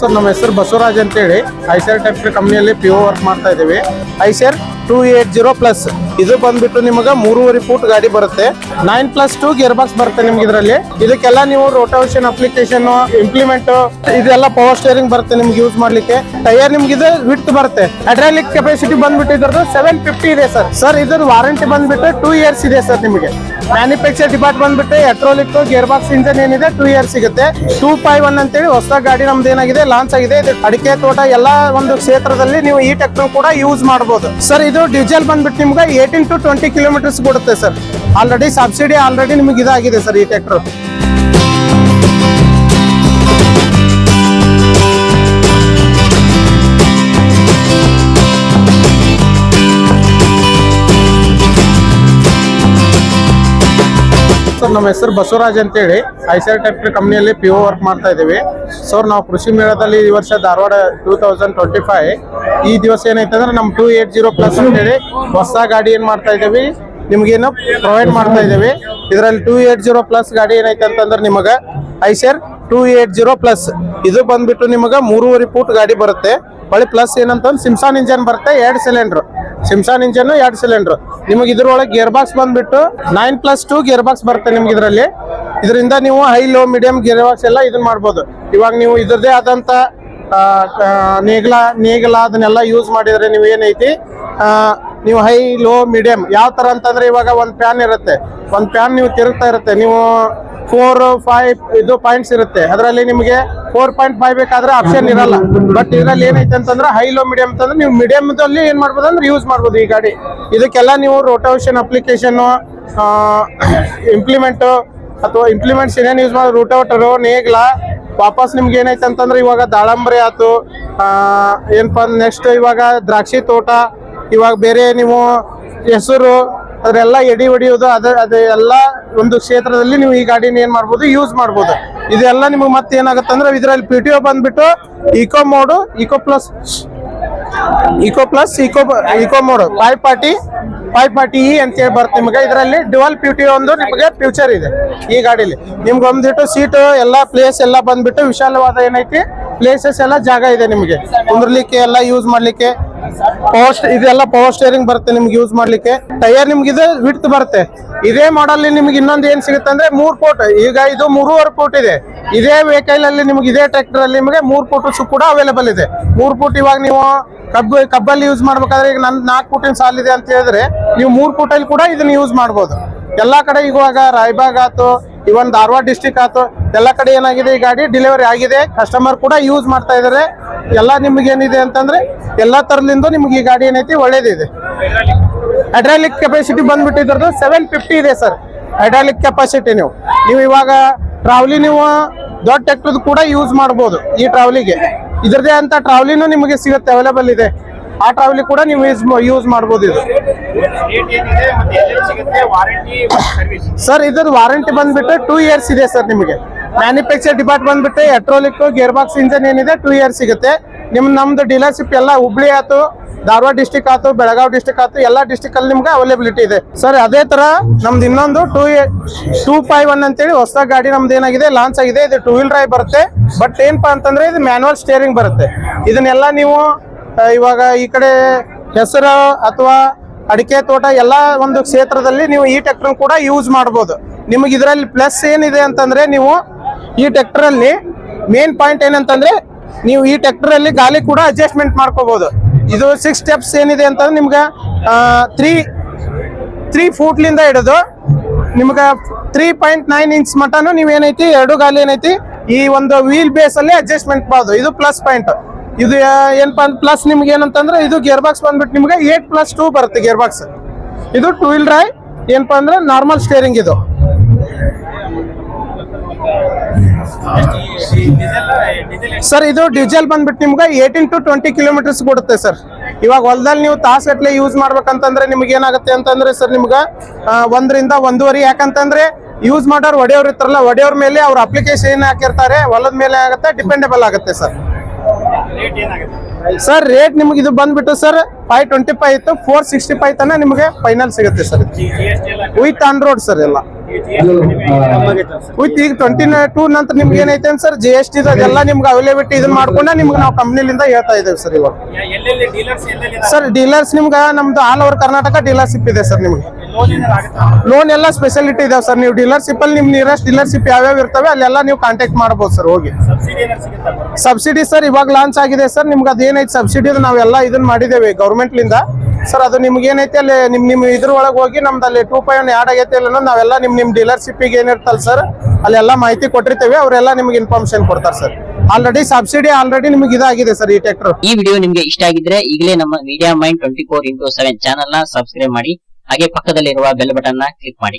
Sir ನಮ್ಮ ಹೆಸರು ಬಸವರಾಜ್ ಅಂತೇಳಿ. ಐಸರ್ ಟ್ಯಾಕ್ಟ್ರಿ ಕಂಪ್ನಿಯಲ್ಲಿ ಪಿ ಒ ವರ್ಕ್ ಮಾಡ್ತಾ ಇದ್ದೀವಿ. Eicher two eight zero plus ಇದು ಬಂದ್ಬಿಟ್ಟು ನಿಮಗೆ ಮೂರುವರೆ ಫೂಟ್ ಗಾಡಿ ಬರುತ್ತೆ. Nine plus two gear box ಬರುತ್ತೆ ನಿಮ್ಗೆ ಇದರಲ್ಲಿ. ಇದಕ್ಕೆಲ್ಲ ನೀವು ರೋಟೋಷನ್ ಅಪ್ಲಿಕೇಶನ್ ಇಂಪ್ಲಿಮೆಂಟ್ ಇದೆಲ್ಲ ಪವರ್ ಸ್ಟೇರಿಂಗ್ ಬರುತ್ತೆ ನಿಮ್ಗೆ ಯೂಸ್ ಮಾಡ್ಲಿಕ್ಕೆ. ಟೈರ್ ನಿಮ್ಗೆ ಇದು ವಿಟ್ ಬರುತ್ತೆ. ಅಡ್ರಾಲಿಕ್ ಕೆಪಾಸಿಟಿ ಬಂದ್ಬಿಟ್ಟು ಇದ್ರದ್ದು ಸೆವೆನ್ ಫಿಫ್ಟಿ ಇದೆ ಸರ್ ಸರ್ ಇದ್ರ ವಾರಂಟಿ ಬಂದ್ಬಿಟ್ಟು ಟೂ ಇಯರ್ಸ್ ಇದೆ ಸರ್ ನಿಮಗೆ. ಮ್ಯಾನುಫ್ಯಾಕ್ಚರ್ ಡಿಪಾರ್ಟ್ ಬಂದ್ಬಿಟ್ಟು ಎಟ್ರೋಲಿಕ್ ಗೇರ್ ಬಾಕ್ಸ್ ಇಂಜನ್ ಏನಿದೆ ಟೂ ಇಯರ್ಸ್ ಸಿಗುತ್ತೆ. ಟೂ ಫೈವ್ ಒನ್ ಅಂತೇಳಿ ಹೊಸ ಗಾಡಿ ನಮ್ದು ಏನಾಗಿದೆ ಲಾಂಚ್ ಆಗಿದೆ. ಅಡಿಕೆ, ತೋಟ, ಎಲ್ಲಾ ಒಂದು ಕ್ಷೇತ್ರದಲ್ಲಿ ನೀವು ಈ ಟೆಕ್ನೋ ಕೂಡ ಯೂಸ್ ಮಾಡಬಹುದು ಸರ್ ಇದು ಡೀಸೆಲ್ ಬಂದ್ಬಿಟ್ಟು ನಿಮ್ಗೆ ಏಯ್ಟೀನ್ ಟು ಟ್ವೆಂಟಿ ಕಿಲೋಮೀಟರ್ಸ್ ಕೊಡುತ್ತೆ ಸರ್ ಆಲ್ರೆಡಿ ಸಬ್ಸಿಡಿ ಆಲ್ರೆಡಿ ನಿಮ್ಗೆ ಇದಾಗಿದೆ ಸರ್ ಈ ಟ್ರ್ಯಾಕ್ಟರ್ ಸರ್ ನಮ್ಮ ಹೆಸರು ಬಸವರಾಜ್ ಅಂತೇಳಿ. ಐಸರ್ ಟ್ಯಾಕ್ಟರ್ ಕಂಪ್ನಿಯಲ್ಲಿ ಪಿ ಒ ವರ್ಕ್ ಮಾಡ್ತಾ ಇದ್ದೀವಿ. ಸರ್ ನಾವು ಕೃಷಿ ಮೇಳದಲ್ಲಿ ಈ ವರ್ಷ Dharwad two thousand twenty five ಈ ದಿವಸ ಏನೈತಂದ್ರೆ ನಮ್ಮ ಟೂ ಏಟ್ ಜೀರೋ ಪ್ಲಸ್ ಅಂತೇಳಿ ಹೊಸ ಗಾಡಿ ಏನು ಮಾಡ್ತಾ ಇದ್ದೀವಿ ನಿಮ್ಗೇನು ಪ್ರೊವೈಡ್ ಮಾಡ್ತಾ ಇದ್ದೀವಿ. ಇದರಲ್ಲಿ ಟೂ ಏಟ್ ಜೀರೋ ಪ್ಲಸ್ ಗಾಡಿ ಏನೈತೆ ಅಂತಂದ್ರೆ ನಿಮಗೆ Eicher two eight zero plus ಇದು ಬಂದ್ಬಿಟ್ಟು ನಿಮಗೆ ಮೂರುವರೆ ಫೂಟ್ ಗಾಡಿ ಬರುತ್ತೆ. ಹೊಳ್ಳಿ ಪ್ಲಸ್ ಏನಂತಂದ್ರೆ ಸಿಮ್ಸಾನ್ ಇಂಜನ್ ಬರುತ್ತೆ, ಎರಡು ಸಿಲಿಂಡ್ರು ಸಿಮ್ಸಾನ್ ಇಂಜನ್ ಎರಡು ಸಿಲಿಂಡರ್ ನಿಮಗೆ ಇದ್ರೊಳಗೆ ಗೇರ್ ಬಾಕ್ಸ್ ಬಂದ್ಬಿಟ್ಟು nine plus two gear box ಬರುತ್ತೆ ನಿಮ್ಗೆ ಇದರಲ್ಲಿ. ಇದರಿಂದ ನೀವು ಹೈ ಲೋ ಮೀಡಿಯಂ ಗೇರ್ ಎಲ್ಲ ಇದನ್ನ ಮಾಡ್ಬೋದು. ಇವಾಗ ನೀವು ಇದರದೇ ಆದಂತ ನೇಗ್ಲ, ನೇಗಲ ಅದನ್ನೆಲ್ಲ ಯೂಸ್ ಮಾಡಿದ್ರೆ ನೀವು ಏನೈತಿ? ನೀವು ಹೈ ಲೋ ಮೀಡಿಯಂ ಯಾವ ತರ ಅಂತಂದ್ರೆ ಇವಾಗ ಒಂದು ಪ್ಯಾನ್ ಇರುತ್ತೆ. ಒಂದು ಪ್ಯಾನ್ ನೀವು ತಿರುಗ್ತಾ ಇರುತ್ತೆ. ನೀವು ಫೋರ್ ಫೈವ್ ಇದು ಪಾಯಿಂಟ್ಸ್ ಇರುತ್ತೆ. ಅದರಲ್ಲಿ ನಿಮಗೆ ಫೋರ್ ಪಾಯಿಂಟ್ ಫೈವ್ ಬೇಕಾದ್ರೆ ಆಪ್ಷನ್ ಇರಲ್ಲ. ಬಟ್ ಇದರಲ್ಲಿ ಏನೈತೆ ಅಂತಂದ್ರೆ ಹೈ ಲೋ ಮೀಡಿಯಂ ಅಂತಂದ್ರೆ ನೀವು ಮೀಡಿಯಂ ಅಲ್ಲಿ ಏನ್ ಮಾಡ್ಬೋದು ಅಂದ್ರೆ ಯೂಸ್ ಮಾಡ್ಬೋದು ಈ ಗಾಡಿ. ಇದಕ್ಕೆಲ್ಲ ನೀವು ರೋಟೋಷನ್ ಅಪ್ಲಿಕೇಶನ್ ಇಂಪ್ಲಿಮೆಂಟ್ ಅಥವಾ ಇಂಪ್ಲಿಮೆಂಟ್ಸ್ ಏನೇನು ಯೂಸ್ ಮಾಡಿ ರೂಟೋಟರು ನೇಗ್ಲ ವಾಪಸ್ ನಿಮ್ಗೆ ಏನೈತೆ ಅಂತಂದ್ರೆ ಇವಾಗ ದಾಳಂಬರಿ ಆಯ್ತು. ಏನಪ್ಪ ನೆಕ್ಸ್ಟ್ ಇವಾಗ ದ್ರಾಕ್ಷಿ ತೋಟ, ಇವಾಗ ಬೇರೆ ನೀವು ಹೆಸರು, ಅದರೆಲ್ಲ ಎಡಿ ಹೊಡಿಯೋದು ಅದ, ಅದು ಎಲ್ಲ ಒಂದು ಕ್ಷೇತ್ರದಲ್ಲಿ ನೀವು ಈ ಗಾಡಿನ ಏನು ಮಾಡ್ಬೋದು ಯೂಸ್ ಮಾಡ್ಬೋದು. ಇದೆಲ್ಲ ನಿಮಗೆ ಮತ್ತೆ ಏನಾಗುತ್ತೆ ಅಂದ್ರೆ ಇದರಲ್ಲಿ ಪಿ ಟಿ ಒ ಬಂದ್ಬಿಟ್ಟು eco mode eco plus eco plus eco eco mode five party five forty E ಅಂತ ಹೇಳಿ ಬರುತ್ತೆ. ನಿಮಗೆ ಇದರಲ್ಲಿ ಡುವಲ್ ಪ್ಯೂಟಿ ಒಂದು ನಿಮಗೆ ಫ್ಯೂಚರ್ ಇದೆ ಈ ಗಾಡಿಲಿ. ನಿಮ್ಗೆ ಬಂದ್ಬಿಟ್ಟು ಸೀಟ್ ಎಲ್ಲ ಪ್ಲೇಸ್ ಎಲ್ಲ ಬಂದ್ಬಿಟ್ಟು ವಿಶಾಲವಾದ ಏನೈತಿ? ಪ್ಲೇಸಸ್ ಎಲ್ಲ ಜಾಗ ಇದೆ ನಿಮಗೆ. ಕುಂದ್ರಲಿಕ್ಕೆ ಎಲ್ಲ ಯೂಸ್ ಮಾಡ್ಲಿಕ್ಕೆ. ಪವರ್ ಇದೆಲ್ಲ ಪವರ್ ಸ್ಟೇರಿಂಗ್ ಬರುತ್ತೆ ನಿಮ್ಗೆ ಯೂಸ್ ಮಾಡ್ಲಿಕ್ಕೆ. ಟೈರ್ ನಿಮ್ಗೆ ಇದು ವಿಡ್ತ್ ಬರುತ್ತೆ. ಇದೇ ಮಾಡಲ್ ನಿಮ್ಗೆ ಇನ್ನೊಂದು ಏನ್ ಸಿಗುತ್ತೆ ಅಂದ್ರೆ ಮೂರ್ ಫೋಟ್ ಈಗ ಇದು ಮೂರುವರೆ ಫೋಟ್ ಇದೆ. ಇದೇ ವೆಹಿಕಲ್ ಅಲ್ಲಿ ನಿಮ್ಗೆ ಇದೇ ಟ್ರ್ಯಾಕ್ಟರ್ ಅಲ್ಲಿ ನಿಮಗೆ ಮೂರ್ ಫೋಟೋಸ್ ಕೂಡ ಅವೈಲೇಬಲ್ ಇದೆ. ಮೂರ್ ಫೋಟ್ ಇವಾಗ ನೀವು ಕಬ್ಬು, ಕಬ್ಬಲ್ಲಿ ಯೂಸ್ ಮಾಡ್ಬೇಕಾದ್ರೆ ಈಗ ನನ್ ನಾಲ್ಕು ಫುಟಿನ ಸಾಲಿದೆ ಅಂತ ಹೇಳಿದ್ರೆ ನೀವು ಮೂರ್ ಫುಟಲ್ಲಿ ಕೂಡ ಇದನ್ನ ಯೂಸ್ ಮಾಡ್ಬೋದು. ಎಲ್ಲಾ ಕಡೆ ಇವಾಗ ರಾಯಬಾಗ್ ಆತು ಇವನ್ ಧಾರವಾಡ ಡಿಸ್ಟಿಕ್ ಆತು ಎಲ್ಲಾ ಕಡೆ ಏನಾಗಿದೆ ಈ ಗಾಡಿ ಡೆಲಿವರಿ ಆಗಿದೆ ಕಸ್ಟಮರ್ ಕೂಡ ಯೂಸ್ ಮಾಡ್ತಾ ಇದಾರೆ. ಎಲ್ಲ ನಿಮ್ಗೆ ಏನಿದೆ ಅಂತಂದ್ರೆ ಎಲ್ಲಾ ತರದಿಂದ ನಿಮ್ಗೆ ಈ ಗಾಡಿ ಏನೈತಿ ಒಳ್ಳೇದಿದೆ. ಹೈಡ್ರಾಲಿಕ್ ಕೆಪಾಸಿಟಿ ಬಂದ್ಬಿಟ್ಟು ಇದ್ರದ್ದು ಸೆವೆನ್ ಫಿಫ್ಟಿ ಇದೆ ಸರ್ ಹೈಡ್ರಾಲಿಕ್ ಕೆಪಾಸಿಟಿ ನೀವು. ನೀವು ಇವಾಗ ಟ್ರಾವ್ಲಿ ನೀವು ದೊಡ್ಡ ಟ್ರ್ಯಾಕ್ಟರ್ ಕೂಡ ಯೂಸ್ ಮಾಡ್ಬೋದು ಈ ಟ್ರಾವ್ಲಿಗೆ ಇದರದೇ ಅಂತ ಟ್ರಾವ್ಲಿನೂ ನಿಮಗೆ ಸಿಗುತ್ತೆ ಅವೈಲೇಬಲ್ ಇದೆ. ಆ ಟ್ರಾವ್ಲಿ ಕೂಡ ನೀವು ಯೂಸ್ ಯೂಸ್ ಮಾಡ್ಬೋದು ಇದು. ಸರ್ ಇದ್ರ ವಾರಂಟಿ ಬಂದ್ಬಿಟ್ಟು ಟೂ ಇಯರ್ಸ್ ಇದೆ ಸರ್ ನಿಮಗೆ. ಮ್ಯಾನುಫ್ಯಾಕ್ಚರ್ ಡಿಪಾರ್ಟ್ ಬಂದ್ಬಿಟ್ಟು ಎಟ್ರೋಲಿಕ್ ಗೇರ್ ಬಾಕ್ಸ್ ಇಂಜನ್ ಏನಿದೆ ಟೂ ಇಯರ್ಸ್ ಸಿಗುತ್ತೆ. ನಿಮ್ ನಮ್ದು ಡೀಲರ್ಶಿಪ್ ಎಲ್ಲ ಹುಬ್ಳಿ ಆಯ್ತು, ಧಾರವಾಡ ಡಿಸ್ಟಿಕ್ ಆಯ್ತು, ಬೆಳಗಾವಿ ಡಿಸ್ಟಿಕ್ ಆಯ್ತು, ಎಲ್ಲ ಡಿಸ್ಟಿಕ್ ಅಲ್ಲಿ ನಿಮ್ಗೆ ಅವೈಲೇಬಿಲಿಟಿ ಇದೆ. ಸರ್ ಅದೇ ತರ ನಮ್ದು ಇನ್ನೊಂದು ಟೂ ಟೂ ಫೈವ್ ಒನ್ ಅಂತೇಳಿ ಹೊಸ ಗಾಡಿ ನಮ್ದು ಏನಾಗಿದೆ ಲಾಂಚ್ ಆಗಿದೆ, ಇದು ಟೂ ವೀಲ್ ಡ್ರೈವ್ ಬರುತ್ತೆ. ಬಟ್ ಏನಪ್ಪ ಅಂತಂದ್ರೆ ಇದು ಮ್ಯಾನುವಲ್ ಸ್ಟೇರಿಂಗ್ ಬರುತ್ತೆ. ಇದನ್ನೆಲ್ಲ ನೀವು ಇವಾಗ ಈ ಕಡೆ ಹೆಸರು ಅಥವಾ ಅಡಿಕೆ ತೋಟ ಎಲ್ಲ ಒಂದು ಕ್ಷೇತ್ರದಲ್ಲಿ ನೀವು ಈ ಟ್ರ್ಯಾಕ್ಟರ್ ಕೂಡ ಯೂಸ್ ಮಾಡ್ಬೋದು. ನಿಮಗೆ ಇದರಲ್ಲಿ ಪ್ಲಸ್ ಏನಿದೆ ಅಂತಂದ್ರೆ ನೀವು ಈ ಟ್ರ್ಯಾಕ್ಟರ್ ಅಲ್ಲಿ ಮೇನ್ ಪಾಯಿಂಟ್ ಏನಂತಂದ್ರೆ ನೀವು ಈ ಟ್ರ್ಯಾಕ್ಟರ್ ಅಲ್ಲಿ ಗಾಲಿ ಕೂಡ ಅಡ್ಜಸ್ಟ್ಮೆಂಟ್ ಮಾಡ್ಕೋಬಹುದು ಇದು ಸಿಕ್ಸ್ ಸ್ಟೆಪ್ಸ್ ಏನಿದೆ ಅಂತಂದ್ರೆ ನಿಮ್ಗೆ ತ್ರೀ ತ್ರೀ ಫೂಟ್ಲಿಂದ ಹಿಡಿದು ನಿಮ್ಗೆ ತ್ರೀ ಪಾಯಿಂಟ್ ನೈನ್ ಇಂಚ್ ಮಟನು ನೀವು ಏನೈತಿ, ಎರಡು ಗಾಲಿ ಏನೈತಿ, ಈ ಒಂದು ವೀಲ್ ಬೇಸ್ ಅಲ್ಲಿ ಅಡ್ಜಸ್ಟ್ಮೆಂಟ್ ಮಾಡೋದು ಇದು ಪ್ಲಸ್ ಪಾಯಿಂಟ್ ಇದು ಏನಪ್ಪಾ ಪ್ಲಸ್ ನಿಮ್ಗೆ ಏನಂತಂದ್ರೆ ಇದು ಗೇರ್ ಬಾಕ್ಸ್ ಬಂದ್ಬಿಟ್ಟು ನಿಮ್ಗೆ ಏಟ್ ಪ್ಲಸ್ ಟೂ ಬರುತ್ತೆ ಗೇರ್ ಬಾಕ್ಸ್ ಇದು ಟೂ ವೀಲ್ ಡ್ರೈವ್ ಏನಪ್ಪಾ ಅಂದ್ರೆ ನಾರ್ಮಲ್ ಸ್ಟೇರಿಂಗ್ ಇದು. ಸರ್, ಇದು ಡೀಸೆಲ್ ಬಂದ್ಬಿಟ್ಟು ನಿಮ್ಗೆ ಏಯ್ಟೀನ್ ಟು ಟ್ವೆಂಟಿ ಕಿಲೋಮೀಟರ್ಸ್ ಕೊಡುತ್ತೆ ಸರ್. ಇವಾಗ ಹೊಲದಲ್ಲಿ ನೀವು ತಾಸಗಟ್ಲೆ ಯೂಸ್ ಮಾಡ್ಬೇಕಂತಂದ್ರೆ ನಿಮ್ಗೆ ಏನಾಗುತ್ತೆ ಅಂತಂದ್ರೆ ಸರ್, ನಿಮ್ಗೆ ಒಂದರಿಂದ ಒಂದೂವರೆ, ಯಾಕಂತಂದ್ರೆ ಯೂಸ್ ಮಾಡೋರು ಒಡೆಯವ್ರು ಇರ್ತಾರಲ್ಲ, ಒಡೆಯವ್ರ ಮೇಲೆ ಅವ್ರ ಅಪ್ಲಿಕೇಶನ್ ಏನ್ ಹಾಕಿರ್ತಾರೆ, ಹೊಲದ ಮೇಲೆ ಆಗುತ್ತೆ ಡಿಪೆಂಡೆಬಲ್ ಆಗುತ್ತೆ ಸರ್. ಸರ್ ರೇಟ್ ನಿಮ್ಗೆ ಇದು ಬಂದ್ಬಿಟ್ಟು ಸರ್ ಫೈವ್ ಟ್ವೆಂಟಿ ಫೈವ್ ಇತ್ತು ಫೋರ್ ಸಿಕ್ಸ್ಟಿ ಫೈವ್ ತನಕ ನಿಮಗೆ ಫೈನಲ್ ಸಿಗುತ್ತೆ sir. With on road sir, ಎಲ್ಲ. ವಿತ್ ಈಗ ಟ್ವೆಂಟಿ ಟೂ ನಂತರ ನಿಮ್ಗೆ ಏನೈತೆ ಸರ್? ಜಿ ಎಸ್ ಟಿ ಅದೆಲ್ಲ ನಿಮ್ಗೆ ಅವೈಲೇಬಿಲಿಟಿ ಇದನ್ನ ಮಾಡ್ಕೊಂಡ ನಿಮ್ಗೆ ನಾವು ಕಂಪ್ನಿಲಿಂದ ಹೇಳ್ತಾ ಇದ್ದೇವೆ ಸರ್ ಇವಾಗ. ಸರ್ ಡೀಲರ್ಸ್ ನಿಮ್ಗೆ ನಮ್ದು ಆಲ್ ಓವರ್ ಕರ್ನಾಟಕ ಡೀಲರ್ಶಿಪ್ ಇದೆ ಸರ್ ನಿಮ್ಗೆ. ಲೋನ್ ಎಲ್ಲ ಸ್ಪೆಷಾಲಿಟಿ ಇದಾವೆ ಸರ್. ನೀವು ಡೀಲರ್ಶಿಪ್ ಅಲ್ಲಿ ನಿಮ್ ನಿಯರೆಸ್ಟ್ ಡೀಲರ್ಶಿಪ್ ಯಾವ್ಯಾವ ಇರ್ತವೆ ಅಲ್ಲೆಲ್ಲ ನೀವು ಕಾಂಟ್ಯಾಕ್ಟ್ ಮಾಡ್ಬೋದು ಸರ್ ಹೋಗಿ. ಸಬ್ಸಿಡಿ ಸರ್ ಇವಾಗ ಲಾಂಚ್ ಆಗಿದೆ ಸರ್. ನಿಮ್ಗೆ ಅದೇನೈತೆ ಸಬ್ಸಿಡಿ ನಾವೆಲ್ಲ ಇದನ್ನ ಮಾಡಿದ್ದೇವೆ ಗೌರ್ಮೆಂಟ್ ಲಿಂದ ಸರ್, ಅದು ನಿಮ್ಗೆ ಏನೈತೆ ಅಲ್ಲಿ ನಿಮ್ ನಿಮ್ ಇದ್ರ ಒಳಗೆ ಹೋಗಿ ನಮ್ದು ಅಲ್ಲಿ ಟೂ ಪಾಯಿಂಟ್ ಯಾಡ್ ಆಗೈತೆ ಇಲ್ಲ ನಾವೆಲ್ಲ ನಿಮ್ ನಿಮ್ ಡೀಲರ್ಶಿಪ್ಪಿಗೆ ಏನಿರ್ತಲ್ಲ ಸರ್ ಅಲ್ಲೆಲ್ಲ ಮಾಹಿತಿ ಕೊಟ್ಟಿರ್ತೇವೆ, ಅವರೆಲ್ಲ ನಿಮ್ಗೆ ಇನ್ಫಾರ್ಮೇಶನ್ ಕೊಡ್ತಾರೆ ಸರ್. ಆಲ್ರೆಡಿ ಸಬ್ಸಿಡಿ ಆಲ್ರೆಡಿ ನಿಮ್ಗೆ ಇದಾಗಿದೆ ಸರ್ ಈ ಟ್ರ್ಯಾಕ್ಟರ್ ಈ ವಿಡಿಯೋ ನಿಮ್ಗೆ ಇಷ್ಟ ಆಗಿದ್ರೆ ಈಗಲೇ ನಮ್ಮ media mind twenty four into seven ಚಾನಲ್ನ ಸಬ್ಸ್ಕ್ರೈಬ್ ಮಾಡಿ, ಹಾಗೆ ಪಕ್ಕದಲ್ಲಿರುವ ಬೆಲ್ ಬಟನ್ನ ಕ್ಲಿಕ್ ಮಾಡಿ.